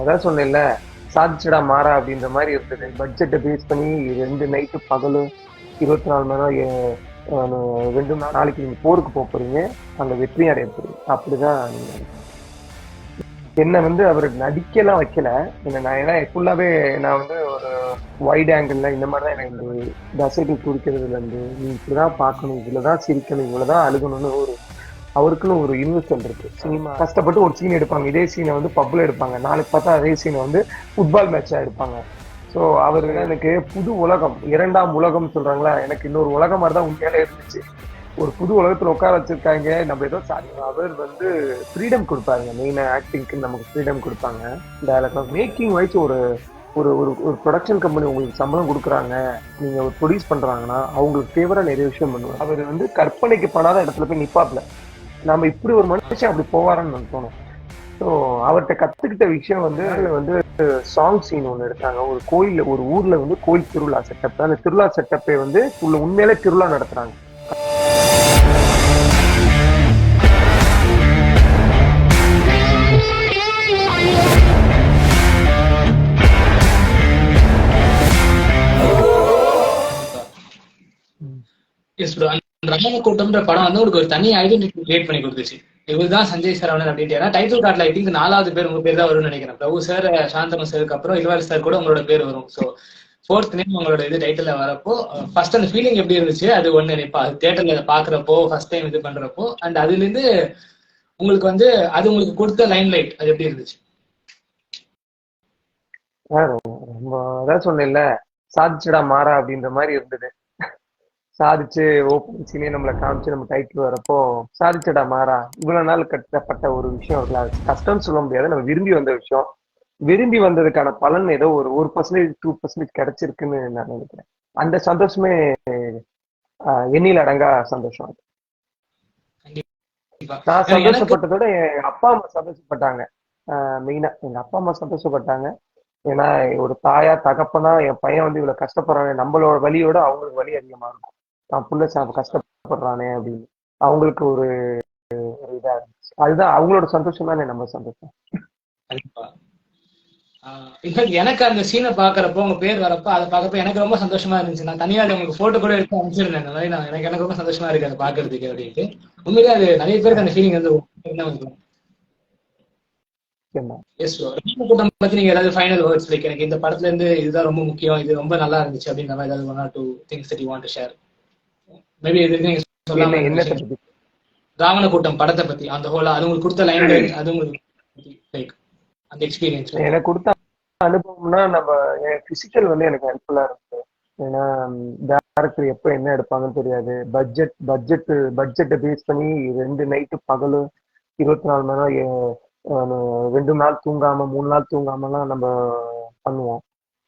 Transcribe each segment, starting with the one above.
அதான் சொன்னேன்ல சாதிச்சுடா மாறா அப்படின்ற மாதிரி இருந்தது. பட்ஜெட்டை பேஸ் பண்ணி ரெண்டு நைட்டு பகலும் இருபத்தி நாலு மணி நேரம் ரெண்டு நாள் நாளைக்கு நீங்கள் போருக்கு போக போறீங்க. அங்கே வெற்றி அடைய போறீங்க. அப்படிதான் என்னை வந்து அவர் நடிக்கலாம் வைக்கல. என்ன நான் ஏன்னா ஃபுல்லாவே நான் வந்து ஒரு வைட் ஆங்கிள் இந்த மாதிரி தான் எனக்கு தசைகள் குறிக்கிறதுல இருந்து நீ இப்படிதான் பார்க்கணும் இவ்வளவுதான் சிரிக்கணும் இவ்வளவுதான் அழுகணும்னு ஒரு அவருக்குன்னு ஒரு யூனிவர்சல் இருக்கு. சினிமா கஷ்டப்பட்டு ஒரு சீன் எடுப்பாங்க. இதே சீனை வந்து பப்ல எடுப்பாங்க. நாளைக்கு பார்த்தா அதே சீனை வந்து ஃபுட்பால் மேட்சா எடுப்பாங்க. ஸோ அவர் எனக்கு புது உலகம் இரண்டாம் உலகம் சொல்றாங்களா? எனக்கு இன்னொரு உலகம் மாதிரி தான் உண்மையிலே இருந்துச்சு. ஒரு புது உலகத்துல உட்கார வச்சிருக்காங்க. நம்ம ஏதோ அவர் வந்து ஃப்ரீடம் கொடுப்பாருங்க. மெயினா ஆக்டிங்க்கு நமக்கு ஃப்ரீடம் கொடுப்பாங்க. டேரக்டா மேக்கிங் வைஸ் ஒரு ஒரு ஒரு ஒரு ப்ரொடக்ஷன் கம்பெனி உங்களுக்கு சம்பளம் கொடுக்குறாங்க. நீங்க ஒரு ப்ரொடியூஸ் பண்றாங்கன்னா அவங்களுக்கு ஃபேவரா நிறைய விஷயம் பண்ணுவாங்க. அவர் வந்து கற்பனைக்கு பண்ணாத இடத்துல போய் நிப்பாப்ல நம்ம இப்படி ஒரு மனுஷன் அப்படி போவாரான்னு எனக்கு தோணும். ஸோ அவர்கிட்ட கத்துக்கிட்ட விஷயம் வந்து வந்து சாங் சீன் ஒன்று எடுத்தாங்க. ஒரு கோயில்ல ஒரு ஊர்ல வந்து கோயில் திருவிழா செட்டப் அந்த திருவிழா செட்டப்பே வந்து உள்ள உண்மையிலே திருவிழா நடத்துறாங்க. எஸ் ப்ரோ அந்த ரமண கூட்டம்ன்ற படம் வந்து உங்களுக்கு ஒரு தனி ஐடென்டிட்டி கிரியேட் பண்ணி கொடுத்துச்சு. இவர்தான் சஞ்சய் சரவணன் அப்படின்ட்டு ஏன்னா டைட்டில் கார்டில் ஐ திங்க் நாலாவது பேர் உங்க பேர் தான் வரும்னு நினைக்கிறேன். பிரபு சார் சாந்தனு சாருக்கு அப்புறம் இல்வாரி சார் கூட உங்களோட பேர் வரும். ஸோ ஃபோர்த் நேம் உங்களோட இது டைட்டில் வரப்போ ஃபர்ஸ்ட் அந்த ஃபீலிங் எப்படி இருந்துச்சு? அது ஒன்று நினைப்பா தேட்டரில் தேட்டர்ல பாக்குறப்போ ஃபர்ஸ்ட் டைம் இது பண்றப்போ அண்ட் அதுல இருந்து உங்களுக்கு வந்து அது உங்களுக்கு கொடுத்த லைன் லைட் அது எப்படி இருந்துச்சு? ரொம்ப அதான் சொன்னேன்ல சாதிச்சுடா மாறா அப்படின்ற மாதிரி இருந்தது. சாதிச்சு ஓப்பன் சீனே நம்மளை காமிச்சு நம்ம டைட்டில் வரப்போ சாதிச்சடா மாறா இவ்வளவு நாள் கட்டப்பட்ட ஒரு விஷயம் இருக்குல்ல கஷ்டம்னு சொல்ல முடியாது. நம்ம விரும்பி வந்த விஷயம். விரும்பி வந்ததுக்கான பலன் ஏதோ ஒரு ஒரு பர்சன்டேஜ் டூ பர்சன்டேஜ் கிடைச்சிருக்குன்னு நான் நினைக்கிறேன். அந்த சந்தோஷமே எண்ணில் அடங்கா சந்தோஷம் அது. நான் சந்தோஷப்பட்டதோட என் அப்பா அம்மா சந்தோஷப்பட்டாங்க. மெயினா எங்க அப்பா அம்மா சந்தோஷப்பட்டாங்க. ஏன்னா ஒரு தாயா தகப்பனா என் பையன் வந்து இவ்வளவு கஷ்டப்படுறானே நம்மளோட வலியோட அவங்களுக்கு வலி அதிகமா இருக்கும். தான் புள்ள கஷ்டப்படுறானே அப்படின்னு. அவங்களுக்கு ஒரு இதா இருந்துச்சு. அதுதான் அவங்களோட சந்தோஷம் தானே நம்ம சந்தோஷம். இன்ஃபேக்ட் எனக்கு அந்த சீனை பாக்குறப்போ உங்க பேர் வரப்போ அதை பாக்குறப்ப எனக்கு ரொம்ப சந்தோஷமா இருந்துச்சு. நான் தனியா உங்களுக்கு போட்டோ கூட எடுத்து அனுப்பிச்சிருந்தேன் இந்த மாதிரி. நான் எனக்கு எனக்கு ரொம்ப சந்தோஷமா இருக்கு அதை பாக்குறதுக்கு அப்படின்ட்டு. உண்மையிலே அது நிறைய பேருக்கு அந்த ஃபீலிங் வந்து எஸ் கூட்டம் பத்தி நீங்க ஏதாவது ஃபைனல் வேர்ட்ஸ் லைக் எனக்கு இந்த படத்துல இருந்து இதுதான் ரொம்ப முக்கியம் இது ரொம்ப நல்லா இருந்துச்சு அப்படின்ற மாதிரி ஏதாவது one or two things that you want to share maybe நீங்க சொல்லாம ராவண கூட்டம் படத்தை பத்தி அந்த ஹோலா அது உங்களுக்கு கொடுத்த லைன் அது உங்களுக்கு லைக் அந்த எக்ஸ்பீரியன்ஸ் எனக்கு கொடுத்த அனுபவம்னா நம்ம பிசிக்கல் வந்து எனக்கு ஹெல்ப்ஃபுல்லா இருக்கு. ஏன்னா டேரக்டர் எப்போ என்ன எடுப்பாங்கன்னு தெரியாது. பட்ஜெட் பட்ஜெட் பட்ஜெட்டை பேஸ் பண்ணி ரெண்டு நைட்டு பகலும் இருபத்தி நாலு மணி நேரம் ரெண்டு நாள் தூங்காம மூணு நாள் தூங்காமலாம் நம்ம பண்ணுவோம்.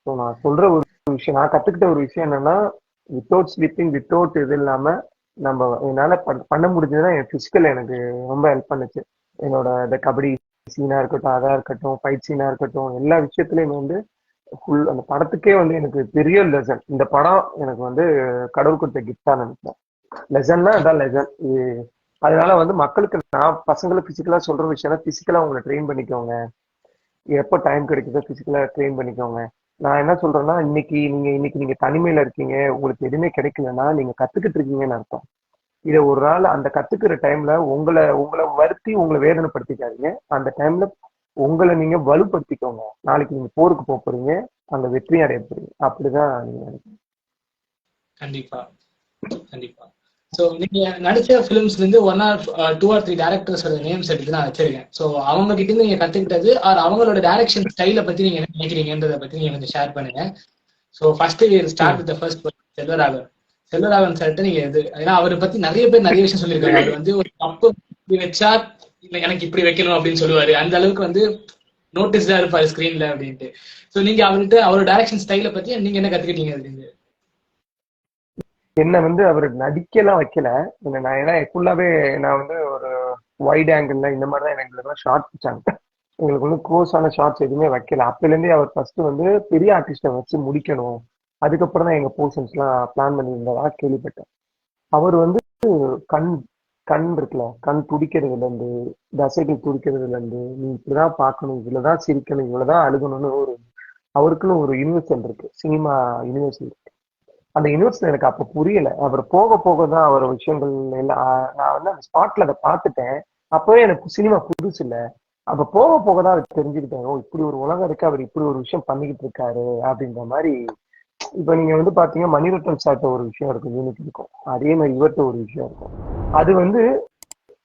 ஸோ நான் சொல்ற ஒரு விஷயம் நான் கத்துக்கிட்ட ஒரு விஷயம் என்னன்னா வித்தவுட் ஸ்லீப்பிங் வித்தவுட் இது இல்லாம நம்ம என்னால பண்ண- பண்ண முடிஞ்சதுன்னா என் பிசிக்கல் எனக்கு ரொம்ப ஹெல்ப் பண்ணுச்சு. என்னோட இந்த கபடி சீனா இருக்கட்டும் அதா இருக்கட்டும் ஃபைட் சீனா இருக்கட்டும் எல்லா விஷயத்துலயும் வந்து ஃபுல் அந்த படத்துக்கே வந்து எனக்கு பெரிய லெசன் இந்த படம் எனக்கு வந்து கடவுள் கொடுத்த கிஃப்டா நினைக்கிறேன். லெசன்னா அதான் லெசன் அதனால வந்து மக்களுக்கு நான் பசங்களுக்கு பிசிக்கலா சொல்ற விஷயம்னா பிசிக்கலா உங்களை ட்ரெயின் பண்ணிக்கோங்க. எப்போ டைம் கிடைக்குதோ பிசிக்கலா ட்ரெயின் பண்ணிக்கோங்க. நான் என்ன சொல்றேன்னா இன்னைக்கு நீங்க இன்னைக்கு நீங்க தனிமையில இருக்கீங்க உங்களுக்கு எதுவுமே கிடைக்கலன்னா நீங்க கத்துக்கிட்டு இருக்கீங்கன்னு அர்த்தம். இதை ஒரு நாள் அந்த கத்துக்கிற டைம்ல உங்களை உங்களை வருத்தி உங்களை வேதனைப்படுத்திக்காதீங்க. அந்த டைம்ல உங்களை நீங்க வலுப்படுத்திக்கோங்க. நாளைக்கு நீங்க போருக்கு போக போறீங்க அங்க வெற்றி அடைய போறீங்க. அப்படிதான் நீங்க நினைக்கிறீங்க கண்டிப்பா. கண்டிப்பா. சோ நீங்க நடிச்ச பிலிம்ஸ்ல இருந்து one or two or three டேரக்டர்ஸோட names எடுத்து நான் வச்சிருக்கேன். சோ அவங்க கிட்ட இருந்து நீங்க கத்துக்கிட்டது ஆர் அவங்களோட டைரக்ஷன் ஸ்டைல பத்தி நீங்க என்ன நினைக்கிறீங்கன்றத பத்தி நீங்க கொஞ்சம் ஷேர் பண்ணுங்க. So first start with first Selvaraghavan. Selvaraghavan சார்ட்ட நீங்க இது ஏன்னா அவரை பத்தி நிறைய பேர் நிறைய விஷயம் சொல்லியிருக்காங்க. அவர் வந்து ஒரு தப்பு இப்படி வச்சா எனக்கு இப்படி வைக்கணும் அப்படின்னு சொல்லுவாரு. அந்த அளவுக்கு வந்து நோட்டீஸ்டா இருப்பாரு ஸ்கிரீன்ல அப்படின்ட்டு. சோ நீங்க அவர்கிட்ட அவரோட டைரக்ஷன் ஸ்டைல பத்தி நீங்க என்ன கத்துக்கிட்டீங்க அப்படின்னு என்ன வந்து அவர் நடிக்கலாம் வைக்கல. என்ன நான் ஏன்னா ஃபுல்லாவே நான் வந்து ஒரு வைட் ஆங்கிள் இந்த மாதிரி தான் எனக்கு ஷார்ட் வச்சாங்க எங்களுக்கு வந்து க்ளோஸான ஷார்ட்ஸ் எதுவுமே வைக்கல. அப்போலேருந்தே அவர் ஃபர்ஸ்ட் வந்து பெரிய ஆர்டிஸ்டை வச்சு முடிக்கணும். அதுக்கப்புறம் தான் எங்க போர்ஷன்ஸ்லாம் பிளான் பண்ணியிருந்ததா கேள்விப்பட்டேன். அவர் வந்து கண் கண் இருக்குல்ல கண் துடிக்கிறதுல இருந்து தசைகள் துடிக்கிறதுல இருந்து நீ இப்படிதான் பார்க்கணும் இவ்வளவுதான் சிரிக்கணும் இவ்வளவுதான் அழுகணும்னு ஒரு அவருக்குன்னு ஒரு யூனிவர்சல் இருக்கு. சினிமா யூனிவர்சல் இருக்கு அந்த யூனிவர்ஸ்ல எனக்கு அப்ப புரியல. அவர் போக போக தான் அவர் விஷயங்கள் எல்லாம் நான் வந்து அந்த ஸ்பாட்ல அதை பார்த்துட்டேன். அப்பவே எனக்கு சினிமா புதுசு இல்ல. அப்ப போக போக தான் அது தெரிஞ்சுக்கிட்டேன் ஓ இப்படி ஒரு உலகம் இருக்கு. அவர் இப்படி ஒரு விஷயம் பண்ணிக்கிட்டு இருக்காரு அப்படின்ற மாதிரி. இப்ப நீங்க வந்து பாத்தீங்கன்னா மணிரத்னம் சார்ட்ட ஒரு விஷயம் இருக்கும். யூனிட் இருக்கும். அதே மாதிரி இவர்கிட்ட ஒரு விஷயம் இருக்கும். அது வந்து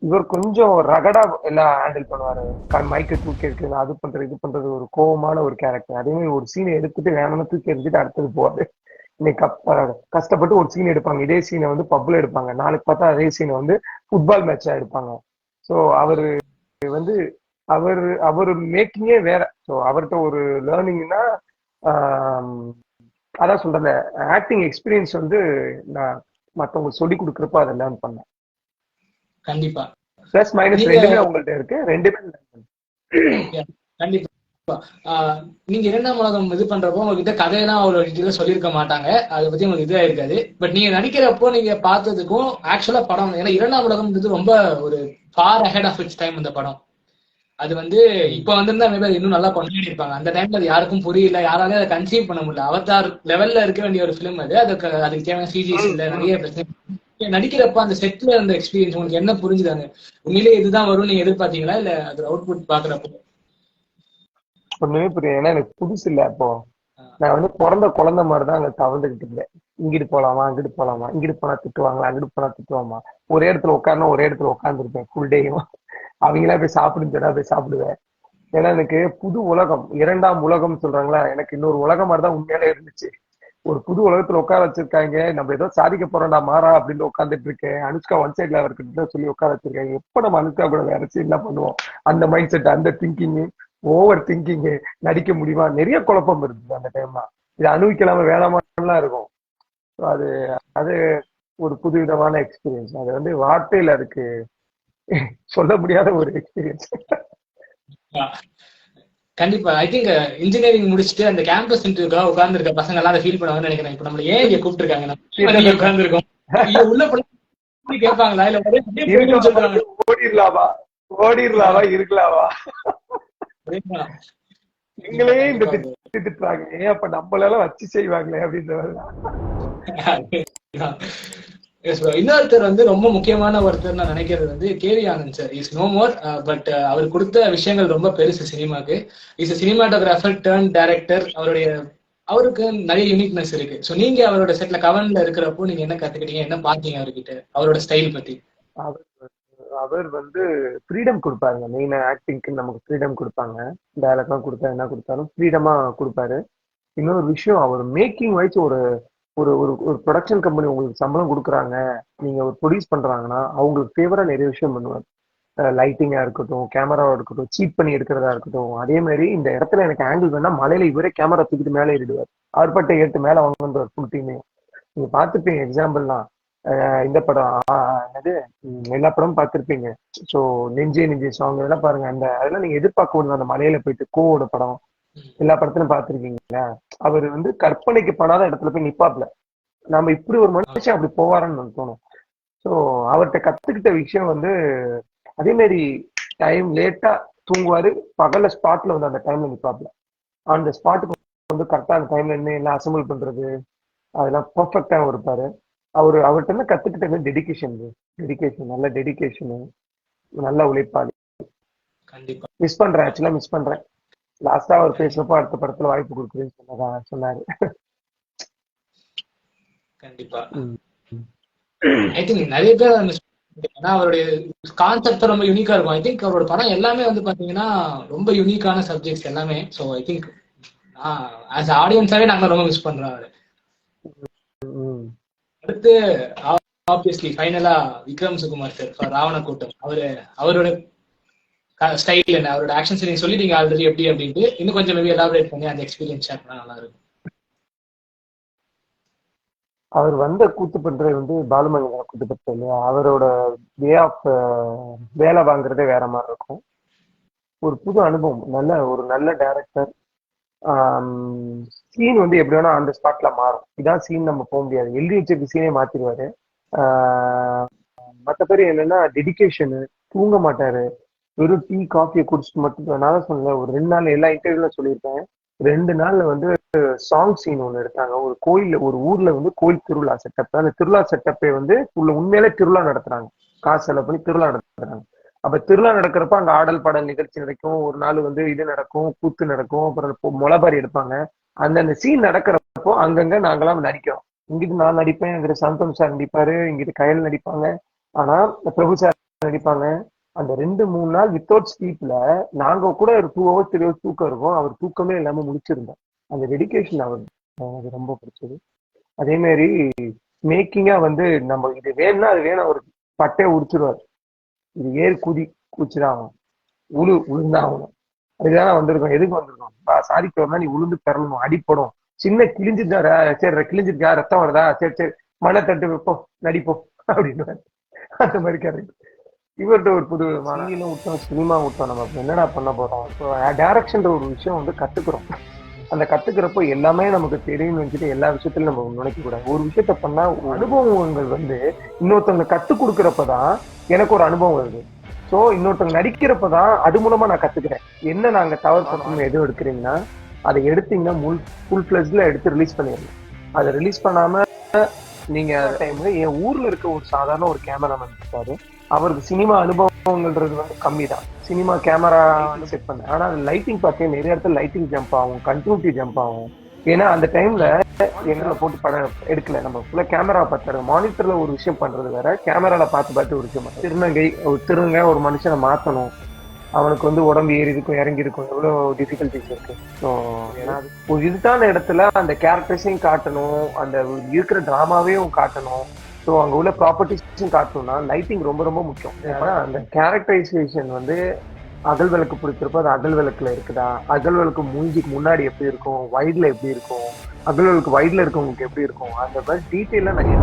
இவர் கொஞ்சம் ரகடா எல்லாம் ஹேண்டில் பண்ணுவாரு. மைக்கை தூக்கி எடுக்கிறது அது பண்றது இது பண்றது ஒரு கோவமான ஒரு கேரக்டர் அதே மாதிரி ஒரு சீனை எடுத்துட்டு வேணும்னு தூக்கி எடுத்துட்டு அடுத்தது போவாரு. இன்னைக்கு கஷ்டப்பட்டு ஒரு சீன் எடுப்பாங்க. இதே சீனை வந்து பப்ல எடுப்பாங்க. நாளைக்கு பார்த்தா அதே சீனை வந்து ஃபுட்பால் மேட்சா எடுப்பாங்க. ஸோ அவரு வந்து அவர் அவர் மேக்கிங்கே வேற. ஸோ அவர்கிட்ட ஒரு லேர்னிங்னா அதான் சொல்றேன் ஆக்டிங் எக்ஸ்பீரியன்ஸ் வந்து நான் மத்தவங்க சொல்லி கொடுக்குறப்ப அதை லேர்ன் பண்ணேன். கண்டிப்பா. பிளஸ் மைனஸ் ரெண்டுமே உங்கள்ட்ட இருக்கு. ரெண்டுமே. கண்டிப்பா. நீங்க இரண்டாம் உலகம் இது பண்றப்போ உங்ககிட்ட கதையெல்லாம் அவ்வளவு டீட்டெயிலா சொல்லியிருக்க மாட்டாங்க. அதை பத்தி உங்களுக்கு இதா இருக்காது. பட் நீங்க நடிக்கிறப்போ நீங்க பார்த்ததுக்கும் ஆக்சுவலா படம் ஏன்னா இரண்டாம் உலகம்ன்றது ரொம்ப ஒரு far ahead of its time இந்த படம். அது வந்து இப்ப வந்திருந்தா மேபி இன்னும் நல்லா கொண்டாடி இருப்பாங்க அந்த டைம்ல அது யாருக்கும் புரியல. யாராலையும் அதை கன்சீவ் பண்ண முடியல. அவதார் லெவல்ல இருக்க வேண்டிய ஒரு ஃபிலிம் அது. அதுக்கு அதுக்கு தேவையான சிஜிஎஸ் இல்ல நிறைய பிரச்சனை. நடிக்கிறப்ப அந்த செட்ல இருந்த எக்ஸ்பீரியன்ஸ் உங்களுக்கு என்ன புரிஞ்சுதாங்க உண்மையிலேயே இதுதான் வரும்னு நீங்க எதிர்பார்த்தீங்களா? இல்ல அது அவுட்புட் பாக்குறப்போ ஒண்ணுமே புரியும் ஏன்னா எனக்கு புதுசு இல்ல அப்போ நான் வந்து பிறந்த குழந்தை மாதிரி தான் அங்க தவழ்ந்துகிட்டு இருந்தேன். இங்கிட்டு போலாமா அங்கிட்டு போலாமா இங்கிட்டு போனா திட்டுவாங்களா அங்கிட்டு போனா திட்டுவாமா. ஒரே இடத்துல உட்காரணும் ஒரே இடத்துல உட்காந்துருப்பேன் ஃபுல் டேயும் அவங்களா போய் சாப்பிடுன்னு சொன்னா போய் சாப்பிடுவேன். ஏன்னா எனக்கு புது உலகம் இரண்டாம் உலகம் சொல்றாங்களா? எனக்கு இன்னொரு உலகம் மாதிரி தான் உண்மையாலே இருந்துச்சு. ஒரு புது உலகத்துல உட்கார வச்சிருக்காங்க. நம்ம ஏதோ சாதிக்க போறோம்டா மாறா அப்படின்னு உட்காந்துட்டு இருக்கேன். அனுஷ்கா ஒன் சைட்ல அவர்கிட்ட சொல்லி உட்கார வச்சிருக்காங்க எப்ப நம்ம அனுஷ்கா கூட வேற சீன்லாம் பண்ணுவோம். அந்த மைண்ட் செட் அந்த திங்கிங் ஓவர் திங்கிங் நடிக்க முடியுமா? நிறைய குழப்பம் இருந்தது அந்த டைம்ல இது அனுபவிக்கலாம வேணாமெல்லாம் இருக்கும். அது அது ஒரு புது விதமான எக்ஸ்பீரியன்ஸ் அது வந்து வார்த்தையில அதுக்கு சொல்ல முடியாத ஒரு எக்ஸ்பீரியன்ஸ் கண்டிப்பா. ஐ திங்க் இன்ஜினியரிங் முடிச்சுட்டு அந்த கேம்பஸ் இன்டர்வியூக்காக உட்கார்ந்துருக்க பசங்க எல்லாம் அதை ஃபீல் பண்ணுவாங்கன்னு நினைக்கிறேன். இப்ப நம்மள ஏன் இங்க கூப்பிட்டுருக்காங்க? நம்ம உட்கார்ந்துருக்கோம். ஐயோ, உள்ள கேட்பாங்களா? இல்ல ஒரே அப்படியே போயிடுன்னு நீங்களே இந்த திட்டு திட்டுறாங்க. ஏன் அப்ப நம்மளால வச்சு செய்வாங்களே அப்படின்ற மாதிரி Yes, bro. இன்னொருத்தர் வந்து ரொம்ப முக்கியமான ஒருத்தர் நான் நினைக்கிறது வந்து K V Anand sir is no more but அவர் கொடுத்த விஷயங்கள் ரொம்ப பெருசு சினிமாக்கு. இஸ் சினிமாட்டோகிராஃபர் டேர்ன் டைரக்டர் அவருடைய அவருக்கு நிறைய யூனிக்னஸ் இருக்கு. சோ நீங்க அவரோட செட்ல கவன்ல இருக்கிறப்போ நீங்க என்ன கத்துக்கிட்டீங்க? என்ன பாத்தீங்க அவர்கிட்ட? அவரோட ஸ்டைல் பத்தி. அவர் அவர் வந்து ஃப்ரீடம் கொடுப்பாருங்க. மெயினாக ஆக்டிங்க்கு நமக்கு ஃப்ரீடம் கொடுப்பாங்க. டைலாக்லாம் கொடுத்தா என்ன கொடுத்தாலும் ஃப்ரீடமா கொடுப்பாரு. இன்னொரு விஷயம் அவர் மேக்கிங் வைஸ் ஒரு ஒரு ஒரு ஒரு ப்ரொடக்ஷன் கம்பெனி உங்களுக்கு சம்பளம் கொடுக்குறாங்க. நீங்க ஒரு ப்ரொடியூஸ் பண்றாங்கன்னா அவங்களுக்கு ஃபேவரா நிறைய விஷயம் பண்ணுவார். லைட்டிங்கா இருக்கட்டும் கேமராவா இருக்கட்டும் சீட் பண்ணி எடுக்கிறதா இருக்கட்டும். அதே மாதிரி இந்த இடத்துல எனக்கு ஆங்கிள் வேணா மலையில இவரே கேமரா தூக்கிட்டு மேலே ஏறிடுவார். அவர்பட்ட ஏட்டு மேல வாங்குன்ற ஃபுல் டீமே நீங்க பார்த்துப்பீங்க எக்ஸாம்பிள்லாம் இந்த படம் ஆஹ் என்னது? உம் எல்லா படமும் பார்த்துருப்பீங்க. ஸோ நெஞ்சே நெஞ்சே சாங் இதெல்லாம் பாருங்க. அந்த அதெல்லாம் நீங்க எதிர்பார்க்க முடியும் அந்த மலையில போயிட்டு கோவோட படம் எல்லா படத்திலும் பார்த்துருக்கீங்களா? அவர் வந்து கற்பனைக்கு படாத இடத்துல போய் நிப்பாப்ல நம்ம இப்படி ஒரு மனுஷன் அப்படி போவாரான்னு தோணும். ஸோ அவர்கிட்ட கத்துக்கிட்ட விஷயம் வந்து அதே மாதிரி டைம் லேட்டா தூங்குவாரு. பகல்ல ஸ்பாட்ல வந்து அந்த டைம்ல நிப்பாப்ல அந்த ஸ்பாட்டுக்கு வந்து கரெக்டா அந்த டைம்ல என்ன எல்லாம் அசம்பிள் பண்றது? அதெல்லாம் பர்ஃபெக்டா இருப்பாரு. அவரு அவர்கிட்ட கத்துக்கிட்டது டெடிகேஷன் டெடிகேஷன் நல்ல டெடிகேஷனு நல்ல உழைப்பாளி கண்டிப்பா மிஸ் பண்றேன் ஆக்சுவலா மிஸ் பண்றேன் லாஸ்டா அவர் பேசுறப்போ அடுத்த படத்துல வாய்ப்பு கொடுக்குறேன்னு சொன்னதா சொன்னாரு கண்டிப்பா. ஐ திங்க் நிறைய பேர் பண்ணிருக்காங்க. ஏன்னா அவருடைய கான்செப்ட் ரொம்ப யூனிக்கா இருக்கும் ஐ திங்க் அவரோட படம் எல்லாமே வந்து பாத்தீங்கன்னா ரொம்ப யூனிக்கான சப்ஜெக்ட்ஸ் எல்லாமே ஸோ ஐ திங்க் ஆஸ் ஆடியன்ஸாவே நாங்க ரொம்ப மிஸ் பண்றோம் அவரு. அடுத்து ஆப்வியஸ்லி ஃபைனலா விக்ரம் சுகுமார் சார் ஃபார் ராவண கூட்டம் அவரு அவரோட ஸ்டைல் என்ன? அவரோட ஆக்ஷன்ஸ் நீங்க சொல்லிட்டீங்க ஆல்ரெடி எப்படி அப்படின்ட்டு இன்னும் கொஞ்சம் மேபி எலாபரேட் பண்ணி அந்த எக்ஸ்பீரியன்ஸ் ஷேர் பண்ணா நல்லா இருக்கும் அவர் வந்த கூத்து வந்து பாலுமங்கலம் கூத்து பண்றது இல்லையா? அவரோட வே ஆஃப் வேலை வாங்குறதே வேற மாதிரி இருக்கும். ஒரு புது அனுபவம். நல்ல ஒரு நல்ல டைரக்டர் சீன் வந்து எப்படி வேணா அந்த ஸ்பாட்ல மாறும். இதான் சீன் நம்ம போக முடியாது. எழுதி வச்சிருக்க சீனே மாத்திடுவாரு மற்றபடி என்னன்னா டெடிகேஷனு தூங்க மாட்டாரு. வெறும் டீ காஃபியை குடிச்சிட்டு மட்டும் நான் தான் சொன்னேன் ஒரு ரெண்டு நாள் எல்லா இன்டர்வியூல சொல்லியிருப்பேன். ரெண்டு நாள்ல வந்து சாங் சீன் ஒன்று எடுத்தாங்க. ஒரு கோயில்ல ஒரு ஊர்ல வந்து கோயில் திருவிழா செட்டப் அந்த திருவிழா செட்டப்பே வந்து உள்ள உண்மையிலே திருவிழா நடத்துறாங்க. காசு செலவு பண்ணி திருவிழா நடத்துறாங்க. அப்ப திருவிழா நடக்கிறப்ப அங்க ஆடல் பாடல் நிகழ்ச்சி நடக்கும். ஒரு நாள் வந்து இது நடக்கும் கூத்து நடக்கும் அப்புறம் இப்போ எடுப்பாங்க. அந்தந்த சீன் நடக்கிறப்போ அங்கங்க நாங்களாம் நடிக்கிறோம். இங்கிட்டு நான் நடிப்பேன் இங்கிட்டு சந்தோம் சார் நடிப்பாரு இங்கிட்டு கயல் நடிப்பாங்க. ஆனா பிரபு சார் நடிப்பாங்க. அந்த ரெண்டு மூணு நாள் வித்தவுட் ஸ்லீப்ல நாங்க கூட ஒரு டூ ஹவர்ஸ் த்ரீ ஹவர்ஸ் தூக்கம் இருக்கும். அவர் தூக்கமே இல்லாம முடிச்சிருந்தோம் அந்த டெடிக்கேஷன் அவர். எனக்கு ரொம்ப பிடிச்சது. அதே மாதிரி மேக்கிங்கா வந்து நம்ம இது வேணும்னா அது வேணும் அவர் பட்டையை உரிச்சிருவாரு. இது ஏர் குதி குச்சிதான் ஆகணும். உழு உளுந்தாகணும் அதுக்குதானே வந்திருக்கோம். எதுக்கு வந்திருக்கோம்? பா- நீ உளுந்து பெறணும் அடிப்படும். சின்ன கிழிஞ்சிட்டாரா சரி கிழிஞ்சிருக்கா ரத்தம் வருதா? சரி சரி மழை தட்டு வைப்போம் நடிப்போம் அப்படின்னு அந்த மாதிரி கேரக்டர் இவர்கிட்ட ஒரு புது விதமான விட்டோம் சினிமா விட்டோம். நம்ம என்னடா பண்ண போறோம்? டேரக்ஷன்ற ஒரு விஷயம் வந்து கத்துக்கிறோம். அந்த கத்துக்கிறப்போ எல்லாமே நமக்கு தெரியும்னு வச்சுட்டு எல்லா விஷயத்திலும் நம்ம நினைக்க கூடாது ஒரு விஷயத்த பண்ணா அனுபவங்கள் வந்து இன்னொருத்தவங்க கத்து கொடுக்கறப்பதான் எனக்கு ஒரு அனுபவம் வருது. ஸோ இன்னொருத்தவங்க நடிக்கிறப்ப தான் அது மூலமா நான் கத்துக்கிறேன். என்ன நாங்க தவறு பண்ணணும் எதுவும் எடுக்கிறீங்கன்னா அதை எடுத்தீங்கன்னா முல் ஃபுல் ஃபிளஸ்ல எடுத்து ரிலீஸ் பண்ணிடணும். அதை ரிலீஸ் பண்ணாம நீங்க டைம்ல என் ஊர்ல இருக்க ஒரு சாதாரண ஒரு கேமராமேன் இருக்காரு. அவருக்கு சினிமா அனுபவங்கள்ன்றது வந்து கம்மி தான் சினிமா கேமரா செட் பண்ண. ஆனா அது லைட்டிங் பார்த்தீங்கன்னா நிறைய இடத்துல லைட்டிங் ஜம்ப் ஆகும் கண்டினியூட்டி ஜம்ப் ஆகும். ஏன்னா அந்த டைம்ல எங்களை போட்டு படம் எடுக்கல. நம்ம ஃபுல்லா கேமரா பார்த்தாரு. மானிட்டர்ல ஒரு விஷயம் பண்றது வேற. கேமரால பார்த்து பார்த்து ஒரு விஷயம். திருநங்கை ஒரு திருநங்கை ஒரு மனுஷனை மாத்தணும். அவனுக்கு வந்து உடம்பு ஏறி இருக்கும் இறங்கி இருக்கும் எவ்வளவு டிஃபிகல்டிஸ் இருக்கு ஸோ ஒரு இதுதான இடத்துல அந்த கேரக்டர்ஸையும் காட்டணும் அந்த இருக்கிற டிராமாவையும் காட்டணும். ஸோ அங்க உள்ள ப்ராப்பர்ட்டிஸும் காட்டணும்னா லைட்டிங் ரொம்ப ரொம்ப முக்கியம். ஏன்னா அந்த கேரக்டரைசேஷன் வந்து அகல் விளக்கு பிடிக்கிறப்ப அது அகல் விளக்குல இருக்குதா? அகல் விளக்கு மூஞ்சிக்கு முன்னாடி எப்படி இருக்கும்? வைட்ல எப்படி இருக்கும்? அகல் விளக்கு வைட்ல இருக்கவங்களுக்கு எப்படி இருக்கும்? அந்த மாதிரி டீட்டெயிலாக நிறைய